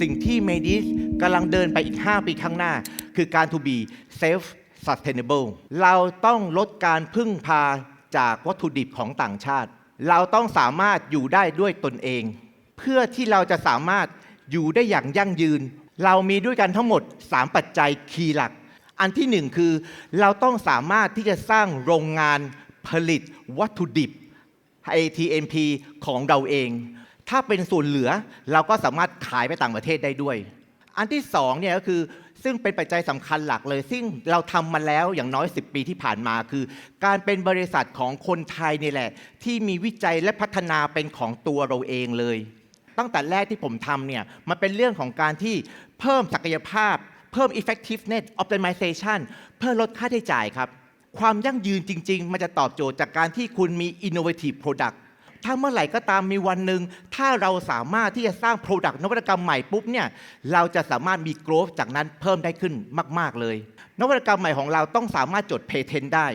สิ่งที่เมดิสกำลังเดินไปอีก 5 ปีข้างหน้า คือการ to be self sustainable เราต้องลดการพึ่งพาจากวัตถุดิบของต่างชาติ เราต้องสามารถอยู่ได้ด้วยตนเอง เพื่อที่เราจะสามารถอยู่ได้อย่างยั่งยืน เรามีด้วยกันทั้งหมด 3 ปัจจัยคีย์หลัก อันที่หนึ่งคือเราต้องสามารถที่จะสร้างโรงงานผลิตวัตถุดิบ ATMP ของเราเอง ถ้าเป็นส่วนเหลือเราก็สามารถขายไปต่างประเทศได้ด้วย อันที่สองเนี่ยก็คือซึ่งเป็นปัจจัยสำคัญหลักเลย ซึ่งเราทำมาแล้วอย่างน้อย 10 ปีที่ผ่านมาคือ การเป็นบริษัทของคนไทยนี่แหละ ที่มีวิจัยและพัฒนาเป็นของตัวเราเองเลย ตั้งแต่แรกที่ผมทำเนี่ยมันเป็นเรื่องของการที่เพิ่มศักยภาพ เพิ่ม effectiveness optimization เพื่อลดค่าใช้จ่ายครับ ความยั่งยืนจริง ๆ มันจะตอบโจทย์จากการที่คุณมี innovative product ถ้าเมื่อไหร่ก็ตามมีวันหนึ่งถ้าเราสามารถที่จะสร้าง Product นวัตกรรมใหม่ปุ๊บเนี่ยเราจะสามารถมี growth จากนั้นเพิ่มได้ขึ้นมาก ๆเลย นวัตกรรมใหม่ของเราต้องสามารถจดเพเทนได้